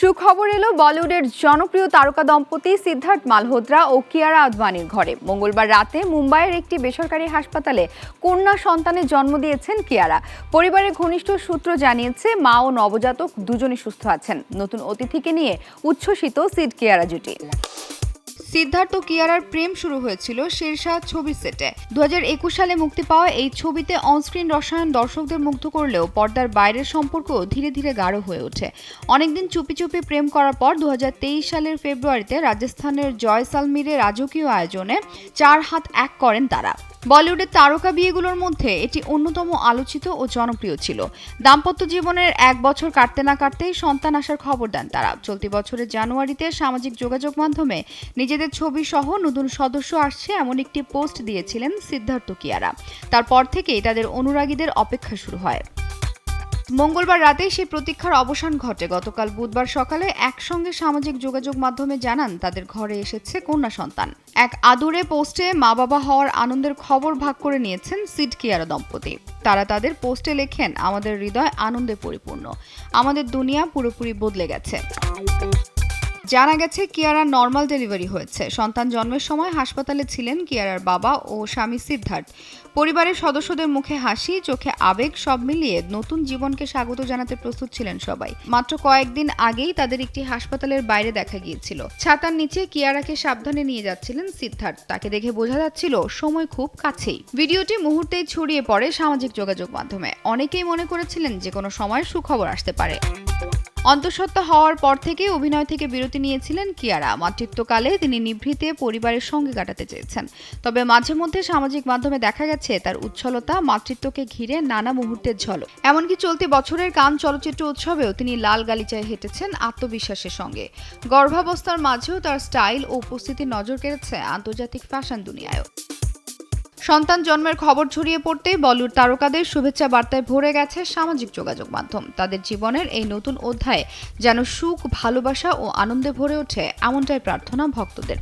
সুখবর এলো বলিউডের জনপ্রিয় তারকা দম্পতি সিদ্ধার্থ মালহোত্রা ও কিয়ারা আদবানির ঘরে। মঙ্গলবার রাতে মুম্বাইয়ের একটি বেসরকারি হাসপাতালে কন্যা সন্তানের জন্ম দিয়েছেন কিয়ারা। পরিবারের ঘনিষ্ঠ সূত্র জানিয়েছে, মা ও নবজাতক দুজনই সুস্থ আছেন। নতুন অতিথিকে নিয়ে উচ্ছ্বসিত সিড কিয়ারা জুটি। সিদ্ধার্থ কিয়ারার প্রেম শুরু হয়েছিল শেরশাহ ছবি সেটে। দু হাজার একুশ সালে মুক্তি পাওয়া এই ছবিতে অনস্ক্রিন রসায়ন দর্শকদের মুগ্ধ করলেও পর্দার বাইরের সম্পর্ক ধীরে ধীরে গাঢ় হয়ে ওঠে। অনেকদিন চুপি চুপি প্রেম করার পর দুহাজার তেইশ সালের ফেব্রুয়ারিতে রাজস্থানের জয়সালমিরে রাজকীয় আয়োজনে চার হাত এক করেন তারা। বলিউডের তারকা বিয়েগুলোর মধ্যে এটি অন্যতম আলোচিত ও জনপ্রিয় ছিল। দাম্পত্য জীবনের এক বছর কাটতে না কাটতেই সন্তান আসার খবর দেন তারা। চলতি বছরের জানুয়ারিতে সামাজিক যোগাযোগ মাধ্যমে নিজেদের ছবি সহ নতুন সদস্য আসছে এমন একটি পোস্ট দিয়েছিলেন সিদ্ধার্থ কিয়ারা। তারপর থেকেই তাদের অনুরাগীদের অপেক্ষা শুরু হয়। মঙ্গলবার রাতে সেই প্রতীক্ষার অবসান ঘটে। গতকাল বুধবার সকালে একসঙ্গে সামাজিক যোগাযোগ মাধ্যমে জানান, তাদের ঘরে এসেছে কন্যা সন্তান। এক আদুরে পোস্টে মা বাবা হওয়ার আনন্দের খবর ভাগ করে নিয়েছেন সিড কিয়ারা দম্পতি। তারা তাদের পোস্টে লেখেন, আমাদের হৃদয় আনন্দে পরিপূর্ণ। আমাদের দুনিয়া পুরোপুরি বদলে গেছে। জানা গেছে, কিয়ারার নর্মাল ডেলিভারি হয়েছে। সন্তান জন্মের সময় হাসপাতালে ছিলেন কিয়ারার বাবা ও স্বামী সিদ্ধার্থ। পরিবারের সদস্যদের মুখে হাসি, চোখে আবেগ, সব মিলিয়ে নতুন জীবনকে স্বাগত জানাতে প্রস্তুত ছিলেন সবাই। মাত্র কয়েকদিন আগেই তাদের একটি হাসপাতালের বাইরে দেখা গিয়েছিল। ছাতার নিচে কিয়ারাকে সাবধানে নিয়ে যাচ্ছিলেন সিদ্ধার্থ। তাকে দেখে বোঝা যাচ্ছিল, সময় খুব কাছেই। ভিডিওটি মুহূর্তেই ছড়িয়ে পড়ে সামাজিক যোগাযোগ মাধ্যমে। অনেকেই মনে করেছিলেন যে কোনো সময় সুখবর আসতে পারে। অন্তঃসত্ত্বা হওয়ার পর থেকে অভিনয় থেকে বিরতি নিয়েছিলেন কিয়ারা। মাতৃত্বকালে তিনি নিভৃতে পরিবারের সঙ্গে কাটাতে চেয়েছেন। তবে মাঝে মধ্যে সামাজিক মাধ্যমে দেখা গেছে, তার উচ্ছলতা মাতৃত্বকে ঘিরে নানা মুহূর্তের ঝলক। এমনকি চলতি বছরের কান চলচ্চিত্র উৎসবেও তিনি লাল গালিচায় হেঁটেছেন আত্মবিশ্বাসের সঙ্গে। গর্ভাবস্থার মাঝেও তার স্টাইল ও উপস্থিতি নজর কেড়েছে আন্তর্জাতিক ফ্যাশন দুনিয়ায়ও। সন্তান জন্মের খবর ছড়িয়ে পড়তেই বলিউড তারকাদের শুভেচ্ছা বার্তায় ভরে গেছে সামাজিক যোগাযোগ মাধ্যম। তাদের জীবনের এই নতুন অধ্যায়ে যেন সুখ, ভালোবাসা ও আনন্দে ভরে ওঠে এমনটাই প্রার্থনা ভক্তদের।